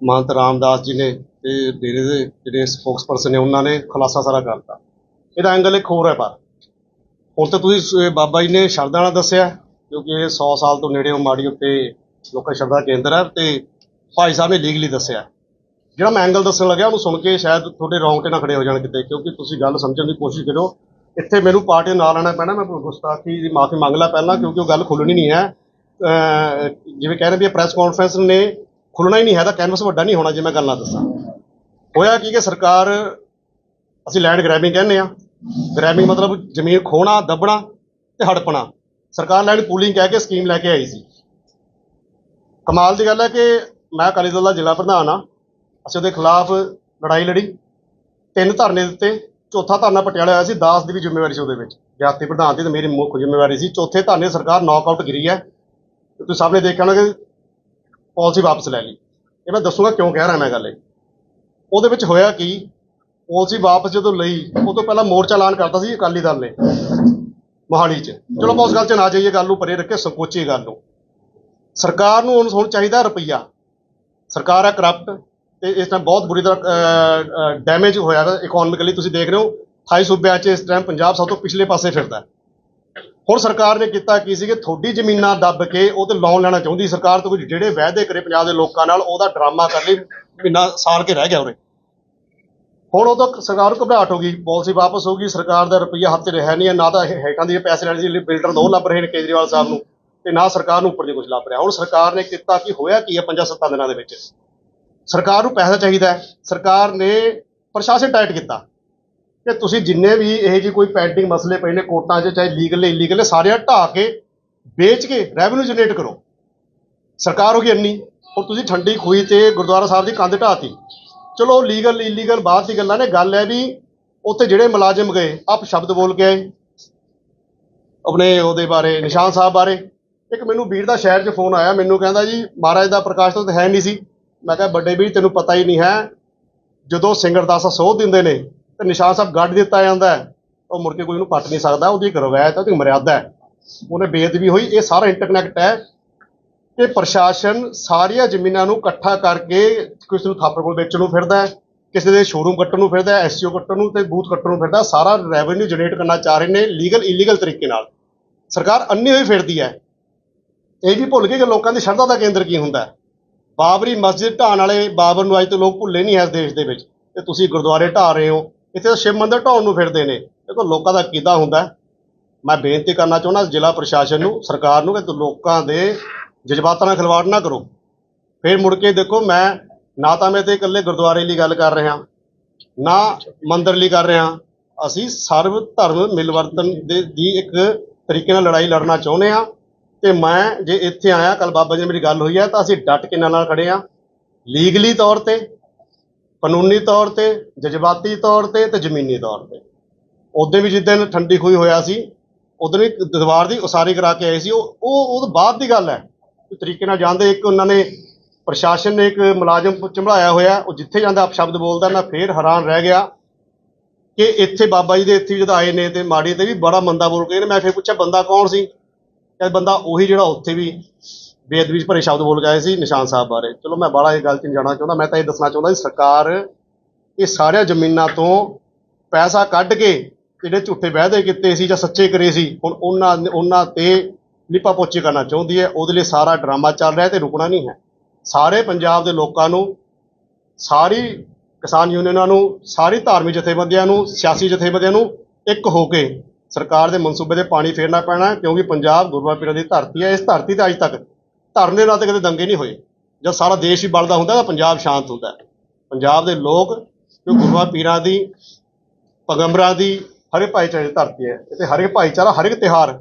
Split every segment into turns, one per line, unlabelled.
ਮਹੰਤ ਰਾਮਦਾਸ ਜੀ ਨੇ ਤੇ ਡੇਰੇ ਦੇ ਜਿਹੜੇ ਸਪੋਕਸਪਰਸਨ ਨੇ, ਉਹਨਾਂ ਨੇ ਖੁਲਾਸਾ ਸਾਰਾ ਕਰਤਾ ਇਹਦਾ ਐਂਗਲ ਇੱਕ ਹੋਰ ਹੈ ਪਰ। ਹੁਣ ਤਾਂ ਤੁਸੀਂ ਬਾਬਾ ਜੀ ਨੇ ਸ਼ਰਧਾ ਨਾਲ ਦੱਸਿਆ, ਕਿਉਂਕਿ ਇਹ 100 ਸਾਲ ਤੋਂ ਨੇੜੇ ਮਾੜੀ ਉੱਤੇ ਲੋਕਾਂ ਸ਼ਰਧਾ ਕੇਂਦਰ ਹੈ ਤੇ ਭਾਈ ਸਾਹਿਬ ਨੇ ਲੀਗਲੀ ਦੱਸਿਆ। ਜਿਹੜਾ ਮੈਂ ਐਂਗਲ ਦੱਸਣ ਲੱਗਿਆ, ਉਹਨੂੰ ਸੁਣ ਕੇ ਸ਼ਾਇਦ ਤੁਹਾਡੇ ਰੌਂਗਟੇ ਨਾ ਖੜੇ ਹੋ ਜਾਣ ਕਿਤੇ, ਕਿਉਂਕਿ ਤੁਸੀਂ ਗੱਲ ਸਮਝਣ ਦੀ ਕੋਸ਼ਿਸ਼ ਕਰੋ ਇੱਥੇ ਮੈਨੂੰ ਪਾਰਟੀ ਨਾਲ ਲੈਣਾ ਪੈਣਾ, ਮੈਂ ਗੁਸਤਾਖੀ ਦੀ ਮਾਫੀ ਮੰਗ ਲਾ ਪਹਿਲਾਂ, ਕਿਉਂਕਿ ਉਹ ਗੱਲ ਖੁੱਲਣੀ ਨਹੀਂ ਹੈ। ਜਿਵੇਂ ਕਹਿ ਰਹੇ ਵੀ ਪ੍ਰੈਸ ਕਾਨਫਰੰਸ ਨੇ ਖੁੱਲਣਾ ਹੀ ਨਹੀਂ ਹੈ ਤਾਂ ਕੈਨਵਸ ਵੱਡਾ ਨਹੀਂ ਹੋਣਾ ਜੇ ਮੈਂ ਗੱਲ ਨਾ ਦੱਸਾਂ। ਹੋਇਆ ਕੀ ਕਿ ਸਰਕਾਰ, ਅਸੀਂ ਲੈਂਡ ਗ੍ਰੈਬਿੰਗ ਕਹਿੰਦੇ ਆ ਗ੍ਰੈਬਿੰਗ ਮਤਲਬ ਜ਼ਮੀਨ ਖੋਣਾ, ਦੱਬਣਾ ਤੇ ਹੜਪਣਾ। ਸਰਕਾਰ ਲੈਂਡ ਪੂਲਿੰਗ ਕਹਿ ਕੇ ਸਕੀਮ ਲੈ ਕੇ ਆਈ ਸੀ। ਕਮਾਲ ਦੀ ਗੱਲ ਹੈ ਕਿ ਮੈਂ ਅਕਾਲੀ ਦਲ ਦਾ ਜ਼ਿਲ੍ਹਾ ਪ੍ਰਧਾਨ ਆ ਅਸੀਂ ਉਹਦੇ ਖਿਲਾਫ ਲੜਾਈ ਲੜੀ। ਤਿੰਨ ਧਰਨੇ ਦਿੱਤੇ। ਚੌਥਾ ਧਰਨਾ ਪਟਿਆਲਾ ਆਇਆ ਸੀ, ਦਾਸ ਦੀ ਵੀ ਜ਼ਿੰਮੇਵਾਰੀ ਸੀ ਉਹਦੇ ਵਿੱਚ। ਜਾਤੀ ਪ੍ਰਧਾਨ ਦੀ ਤੇ ਮੇਰੀ ਮੁੱਖ ਜ਼ਿੰਮੇਵਾਰੀ ਸੀ। ਚੌਥੇ ਧਰਨੇ ਸਰਕਾਰ ਨੌਕਆਊਟ ਗਿਰੀ ਹੈ। ਤੁਸੀਂ ਸਭ ਨੇ ਦੇਖਿਆ ਹੋਣਾ ਕਿ ਪਾਲਿਸੀ ਵਾਪਸ ਲੈ ਲਈ। ਇਹ ਮੈਂ ਦੱਸੂਗਾ ਕਿਉਂ ਕਹਿ ਰਿਹਾ ਮੈਂ ਗੱਲ ਇਹ। ਉਹਦੇ ਵਿੱਚ ਹੋਇਆ ਕੀ? ਪਾਲਿਸੀ ਵਾਪਸ ਜਦੋਂ ਲਈ, ਉਹ ਤੋਂ ਪਹਿਲਾਂ ਮੋਰਚਾ ਐਲਾਨ ਕਰਤਾ ਸੀ ਅਕਾਲੀ ਦਲ ਨੇ, ਮੋਹਾਲੀ 'ਚ। ਚਲੋ ਆਪਾਂ ਉਸ ਗੱਲ 'ਚ ਨਾ ਜਾਈਏ, ਗੱਲ ਨੂੰ ਪਰੇ ਰੱਖੇ, ਸੰਕੋਚੀ ਗੱਲ ਨੂੰ। ਸਰਕਾਰ ਨੂੰ ਹੁਣ ਹੁਣ ਚਾਹੀਦਾ ਰੁਪਈਆ। ਸਰਕਾਰ ਹੈ ਕਰਪਟ ਤੇ ਇਸ ਟਾਈਮ ਬਹੁਤ ਬੁਰੀ ਤਰ੍ਹਾਂ ਡੈਮੇਜ ਹੋਇਆ ਹੈ ਇਕਨੋਮਿਕਲੀ ਤੁਸੀਂ ਦੇਖ ਰਹੇ ਹੋ 28 ਸੂਬਿਆਂ 'ਚ ਇਸ ਟਾਈਮ ਪੰਜਾਬ ਸਭ ਤੋਂ ਪਿਛਲੇ ਪਾਸੇ ਫਿਰਦਾ ਹੁਣ ਸਰਕਾਰ ਨੇ ਕੀਤਾ ਕੀ ਸੀ ਕਿ ਥੋੜੀ ਜ਼ਮੀਨਾਂ ਦੱਬ ਕੇ ਉਹ ਤੇ ਲੋਨ ਲੈਣਾ ਚਾਹੁੰਦੀ ਸਰਕਾਰ ਤੋਂ ਕੁਝ ਜਿਹੜੇ ਵਾਅਦੇ ਕਰੇ ਪੰਜਾਬ ਦੇ ਲੋਕਾਂ ਨਾਲ, ਉਹਦਾ ਡਰਾਮਾ ਕਰ ਲਈ, ਮਹੀਨਾ ਸਾਲ ਕੇ ਰਹਿ ਗਿਆ ਉਰੇ। ਹੁਣ ਉਹ ਤਾਂ ਸਰਕਾਰ ਨੂੰ ਘਬਰਾਹਟ ਹੋ ਗਈ, ਪਾਲਿਸੀ ਵਾਪਸ ਹੋ ਗਈ, ਸਰਕਾਰ ਦਾ ਰੁਪਈਆ ਹੱਥ 'ਚ ਰਿਹਾ ਨਹੀਂ ਹੈ, ਨਾ ਤਾਂ ਇਹ ਹੇਠਾਂ ਦੀ ਪੈਸੇ ਲੈਣ ਦੀ ਬਿਲਡਰ ਦੋ ਲੱਭ ਰਹੇ ਨੇ ਕੇਜਰੀਵਾਲ ਸਾਹਿਬ ਨੂੰ, ਤੇ ਨਾ ਸਰਕਾਰ ਨੂੰ ਉੱਪਰ ਦੀ ਕੁਝ ਲੱਭ ਰਿਹਾ। ਹੁਣ ਸਰਕਾਰ ਨੇ ਕੀਤਾ ਕੀ, ਹੋਇਆ ਕੀ ਹੈ ਪੰਜਾਂ ਸੱਤਾਂ ਦਿਨਾਂ ਦੇ ਵਿੱਚ? ਸਰਕਾਰ ਨੂੰ ਪੈਸਾ ਚਾਹੀਦਾ ਹੈ, ਸਰਕਾਰ ਨੇ ਪ੍ਰਸ਼ਾਸਨ ਟਾਈਟ ਕੀਤਾ। ਕਿ ਤੁਸੀਂ ਜਿੰਨੇ ਵੀ ਇਹ ਜੀ ਕੋਈ ਪੈਂਡਿੰਗ ਮਸਲੇ ਪਏ ਨੇ ਕੋਰਟਾਂ 'ਚ, ਚਾਹੇ ਲੀਗਲ ਨੇ ਇਲੀਗਲ ਨੇ ਸਾਰਿਆਂ ਢਾਹ ਕੇ, ਵੇਚ ਕੇ ਰੈਵਨਿਊ ਜਨਰੇਟ ਕਰੋ। ਸਰਕਾਰ ਹੋ ਗਈ ਇੰਨੀ, ਹੁਣ ਤੁਸੀਂ ਠੰਡੀ ਖੂਹੀ ਤੇ ਗੁਰਦੁਆਰਾ ਸਾਹਿਬ ਦੀ ਕੰਧ ਢਾਤੀ ਚਲੋ ਲੀਗਲ ਇਲੀਗਲ ਬਾਅਦ ਦੀ ਗੱਲਾਂ ਨੇ, ਗੱਲ ਹੈ ਵੀ ਉੱਥੇ ਜਿਹੜੇ ਮੁਲਾਜ਼ਮ ਗਏ, ਆਪ ਸ਼ਬਦ ਬੋਲ ਕੇ ਆਏ। ਆਪਣੇ ਉਹਦੇ ਬਾਰੇ, ਨਿਸ਼ਾਨ ਸਾਹਿਬ ਬਾਰੇ। ਇੱਕ ਮੈਨੂੰ ਵੀਰ ਦਾ ਸ਼ਹਿਰ 'ਚ ਫੋਨ ਆਇਆ, ਮੈਨੂੰ ਕਹਿੰਦਾ ਜੀ, ਮਹਾਰਾਜ ਦਾ ਪ੍ਰਕਾਸ਼ ਤਾਂ ਹੈ ਨਹੀਂ ਸੀ। ਮੈਂ ਕਿਹਾ, ਵੱਡੇ ਵੀਰ, ਤੈਨੂੰ ਪਤਾ ਹੀ ਨਹੀਂ ਹੈ, ਜਦੋਂ ਸਿੰਗਰਦਾਸਾ ਸੋਧ ਦਿੰਦੇ ਨੇ ਤੇ ਨਿਸ਼ਾਨ ਸਾਹਿਬ ਗੱਡ ਦਿੱਤਾ ਜਾਂਦਾ ਹੈ, ਉਹ ਮੁੜ ਕੇ ਕੋਈ ਉਹਨੂੰ ਪੱਟ ਨਹੀਂ ਸਕਦਾ ਉਹਦੀ ਇੱਕ ਰਵਾਇਤ ਹੈ ਉਹਦੀ ਮਰਿਆਦਾ ਹੈ। ਉਹਨੇ ਬੇਅਦਬੀ ਹੋਈ ਇਹ ਸਾਰਾ ਇੰਟਰਕਨੈਕਟ ਹੈ। ਕਿ ਪ੍ਰਸ਼ਾਸਨ ਸਾਰੀਆਂ ਜ਼ਮੀਨਾਂ ਨੂੰ ਇਕੱਠਾ ਕਰਕੇ ਕਿਸੇ ਨੂੰ ਥਾਪਰ ਕੋਲ ਵੇਚਣ ਨੂੰ ਫਿਰਦਾ ਹੈ ਕਿਸੇ ਦੇ ਸ਼ੋਰੂਮ ਕੱਟਣ ਨੂੰ ਫਿਰਦਾ ਹੈ ਐਸਸੀਓ ਕੱਟਣ ਨੂੰ ਤੇ ਬੂਥ ਕੱਟਣ ਨੂੰ ਫਿਰਦਾ ਸਾਰਾ ਰੈਵਨਿਊ ਜਨਰੇਟ ਕਰਨਾ ਚਾਹ ਰਹੇ ਨੇ ਲੀਗਲ ਇਲੀਗਲ ਤਰੀਕੇ ਨਾਲ। ਸਰਕਾਰ ਅੰਨੀ ਹੋਈ ਫਿਰਦੀ ਹੈ। ਇਹ ਵੀ ਭੁੱਲ ਗਏ ਕਿ ਲੋਕਾਂ ਦੀ ਸ਼ਰਧਾ ਦਾ ਕੇਂਦਰ ਕੀ ਹੁੰਦਾ ਹੈ? ਬਾਬਰੀ ਮਸਜਿਦ ਢਾਣ ਵਾਲੇ ਬਾਬਰ ਨੂੰ ਅੱਜ ਤੋਂ ਲੋਕ ਭੁੱਲੇ ਨਹੀਂ ਹੈ ਇਸ ਦੇਸ਼ ਦੇ ਵਿੱਚ। ਤੇ ਤੁਸੀਂ ਗੁਰਦੁਆਰੇ ਢਾ ਰਹੇ ਹੋ ਇੱਥੇ ਤਾਂ ਸ਼ਿਵ ਮੰਦਿਰ ਢਾਉਣ ਨੂੰ ਫਿਰਦੇ ਨੇ। ਦੇਖੋ, ਲੋਕਾਂ ਦਾ ਕਿੱਦਾਂ ਹੁੰਦਾ ਮੈਂ ਬੇਨਤੀ ਕਰਨਾ ਚਾਹੁੰਦਾ ਜ਼ਿਲ੍ਹਾ ਪ੍ਰਸ਼ਾਸਨ ਨੂੰ, ਸਰਕਾਰ ਨੂੰ, ਕਿ ਲੋਕਾਂ ਦੇ ਜਜ਼ਬਾਤਾਂ ਨਾਲ ਖਿਲਵਾੜ ਨਾ ਕਰੋ। ਫਿਰ ਮੁੜ ਕੇ ਦੇਖੋ, ਮੈਂ ਨਾ ਤਾਂ ਮੈਂ ਤੇ ਇਕੱਲੇ ਗੁਰਦੁਆਰੇ ਲਈ ਗੱਲ ਕਰ ਰਿਹਾ, ਨਾ ਮੰਦਿਰ ਲਈ ਕਰ ਰਿਹਾ। ਅਸੀਂ ਸਰਵ ਧਰਮ ਮਿਲਵਰਤਨ ਦੇ ਦੀ ਇੱਕ ਤਰੀਕੇ ਨਾਲ ਲੜਾਈ ਲੜਨਾ ਚਾਹੁੰਦੇ ਆ ਤੇ ਮੈਂ ਜੇ ਇੱਥੇ ਆਇਆ ਕੱਲ ਬਾਬਾ ਜੀ ਮੇਰੀ ਗੱਲ ਹੋਈ ਹੈ, ਤਾਂ ਅਸੀਂ ਡਟ ਕੇ ਨਾਲ ਖੜੇ ਆ ਲੀਗਲੀ ਤੌਰ ਤੇ ਕਾਨੂੰਨੀ ਤੌਰ ਤੇ, ਜਜ਼ਬਾਤੀ ਤੌਰ ਤੇ ਤੇ ਜ਼ਮੀਨੀ ਤੌਰ ਤੇ। ਉਦੋਂ ਵੀ ਜਿੱਦਣ ਠੰਡੀ ਖੂਹੀ ਹੋਇਆ ਸੀ ਉਦੋਂ ਵੀ ਦੀਵਾਰ ਦੀ ਉਸਾਰੀ ਕਰਾ ਕੇ ਆਏ ਸੀ। ਉਹ ਉਹ ਉਹ ਬਾਅਦ ਦੀ ਗੱਲ ਹੈ। ਤਰੀਕੇ ਨਾਲ ਜਾਂਦੇ ਇੱਕ ਉਹਨਾਂ ਨੇ ਪ੍ਰਸ਼ਾਸਨ ਨੇ ਇੱਕ ਮੁਲਾਜ਼ਮ ਚੰਬੜਾਇਆ ਹੋਇਆ, ਉਹ ਜਿੱਥੇ ਜਾਂਦਾ ਆਪ ਸ਼ਬਦ ਬੋਲਦਾ ਮੈਂ ਫੇਰ ਹੈਰਾਨ ਰਹਿ ਗਿਆ ਕਿ ਇੱਥੇ ਬਾਬਾ ਜੀ ਦੇ ਇੱਥੇ ਵੀ ਜਦੋਂ ਆਏ ਨੇ ਤੇ ਮਾੜੀ ਤੇ ਵੀ ਬੜਾ ਮੰਦਾ ਬੋਲ ਕੇ ਮੈਂ ਫੇਰ ਪੁੱਛਿਆ, ਬੰਦਾ ਕੌਣ ਸੀ? ਇਹ ਬੰਦਾ ਉਹੀ ਜਿਹੜਾ ਉੱਥੇ ਵੀ ਬੇਅਦਬੀ 'ਚ ਭਰੇ ਸ਼ਬਦ ਬੋਲ ਗਏ ਸੀ ਨਿਸ਼ਾਨ ਸਾਹਿਬ ਬਾਰੇ। ਚਲੋ ਮੈਂ ਬਾਹਲਾ ਇਹ ਗੱਲ 'ਚ ਨਹੀਂ ਜਾਣਾ ਚਾਹੁੰਦਾ, ਮੈਂ ਤਾਂ ਇਹ ਦੱਸਣਾ ਚਾਹੁੰਦਾ ਕਿ ਸਰਕਾਰ ਇਹ ਸਾਰੀਆਂ ਜ਼ਮੀਨਾਂ ਤੋਂ ਪੈਸਾ ਕੱਢ ਕੇ ਜਿਹੜੇ ਝੂਠੇ ਵਾਅਦੇ ਕੀਤੇ ਸੀ ਜਾਂ ਸੱਚੇ ਕਰੇ ਸੀ, ਹੁਣ ਉਹਨਾਂ ਉਹਨਾਂ ਤੇ ਲਿਪਾ ਪੋਚੀ ਕਰਨਾ ਚਾਹੁੰਦੀ ਹੈ, ਉਹਦੇ ਲਈ ਸਾਰਾ ਡਰਾਮਾ ਚੱਲ ਰਿਹਾ ਤੇ ਰੁਕਣਾ ਨਹੀਂ ਹੈ। ਸਾਰੇ ਪੰਜਾਬ ਦੇ ਲੋਕਾਂ ਨੂੰ, ਸਾਰੀ ਕਿਸਾਨ ਯੂਨੀਅਨਾਂ ਨੂੰ, ਸਾਰੀ ਧਾਰਮਿਕ ਜਥੇਬੰਦੀਆਂ ਨੂੰ, ਸਿਆਸੀ ਜਥੇਬੰਦੀਆਂ ਨੂੰ ਇੱਕ ਹੋ ਕੇ ਸਰਕਾਰ ਦੇ ਮਨਸੂਬੇ ਦੇ ਪਾਣੀ ਫੇਰਨਾ ਪੈਣਾ ਕਿਉਂਕਿ ਪੰਜਾਬ ਗੁਰੂਆਂ ਪੀਰਾਂ ਦੀ ਧਰਤੀ ਹੈ, ਇਸ ਧਰਤੀ ਤੇ ਅੱਜ ਤੱਕ ਧਰਨੇ ਨਾਲ ਤਾਂ ਕਦੇ ਦੰਗੇ ਨਹੀਂ ਹੋਏ। ਜਦ ਸਾਰਾ ਦੇਸ਼ ਹੀ ਬਲਦਾ ਹੁੰਦਾ ਤਾਂ ਪੰਜਾਬ ਸ਼ਾਂਤ ਹੁੰਦਾ। ਪੰਜਾਬ ਦੇ ਲੋਕ ਜੋ ਗੁਰੂਆਂ, ਪੀਰਾਂ ਦੀ, ਪੈਗੰਬਰਾਂ ਦੀ ਹਰੇ ਭਾਈਚਾਰੇ ਦੀ ਧਰਤੀ ਹੈ। ਇੱਥੇ ਹਰੇ ਭਾਈਚਾਰਾ, ਹਰ ਇੱਕ ਤਿਉਹਾਰ,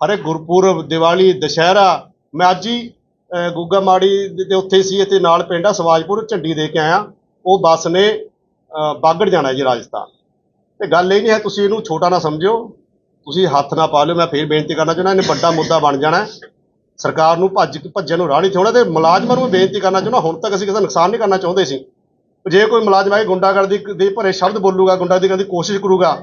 ਹਰੇ ਗੁਰਪੁਰਬ, ਦੀਵਾਲੀ, ਦੁਸ਼ਹਿਰਾ, ਮੈਂ ਅੱਜ ਹੀ ਗੁੱਗਾ ਮਾੜੀ ਦੇ ਦੇ ਉੱਥੇ ਸੀ, ਇੱਥੇ ਨਾਲ ਪਿੰਡ ਆ, ਸਵਾਜਪੁਰ, ਝੰਡੀ ਦੇ ਕੇ ਆਇਆ। ਉਹ ਬੱਸ ਨੇ ਬਾਗੜ ਜਾਣਾ ਜੀ ਰਾਜਸਥਾਨ। ਤੇ ਗੱਲ ਇਹ ਨਹੀਂ ਹੈ, ਤੁਸੀਂ ਇਹਨੂੰ ਛੋਟਾ ਨਾ ਸਮਝਿਓ। ਤੁਸੀਂ ਹੱਥ ਨਾ ਪਾ ਲਿਓ, ਮੈਂ ਫੇਰ ਬੇਨਤੀ ਕਰਨਾ ਚਾਹੁੰਦਾ, ਇਹਨੇ ਵੱਡਾ ਮੁੱਦਾ ਬਣ ਜਾਣਾ। ਸਰਕਾਰ ਨੂੰ ਭੱਜ ਭੱਜਣ ਨੂੰ ਰਾਹ ਨਹੀਂ ਚਾਹੁੰਦਾ ਤੇ ਮੁਲਾਜ਼ਮਾਂ ਨੂੰ ਵੀ ਬੇਨਤੀ ਕਰਨਾ ਚਾਹੁੰਦਾ, ਹੁਣ ਤੱਕ ਅਸੀਂ ਕਿਸੇ ਦਾ ਨੁਕਸਾਨ ਨਹੀਂ ਕਰਨਾ ਚਾਹੁੰਦੇ ਸੀ। ਜੇ ਕੋਈ ਮੁਲਾਜ਼ਮ ਆ ਗੁੰਡਾਗਰਦੀ ਦੇ ਭਰੇ ਸ਼ਬਦ ਬੋਲੂਗਾ, ਗੁੰਡਾਗਰਦੀ ਕਰਨ ਦੀ ਕੋਸ਼ਿਸ਼ ਕਰੂਗਾ,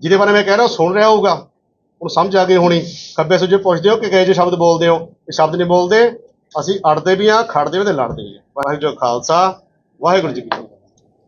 ਜਿਹਦੇ ਬਾਰੇ ਮੈਂ ਕਹਿ ਰਿਹਾ ਉਹ ਸੁਣ ਰਿਹਾ ਹੋਊਗਾ ਹੁਣ ਸਮਝ ਆ ਗਈ ਹੋਣੀ। ਖੱਬੇ ਸੱਜੇ ਪੁੱਛਦੇ ਹੋ ਕਿ ਕਹੇ ਜੇ ਸ਼ਬਦ ਬੋਲਦੇ ਹੋ? ਇਹ ਸ਼ਬਦ ਨਹੀਂ ਬੋਲਦੇ। ਅਸੀਂ ਅੜਦੇ ਵੀ ਆ ਖੜਦੇ ਵੀ ਤੇ ਲੜਦੇ ਵੀ ਆ ਵਾਹਿਗੁਰੂ ਜੀ ਖਾਲਸਾ, ਵਾਹਿਗੁਰੂ ਜੀ ਕੀ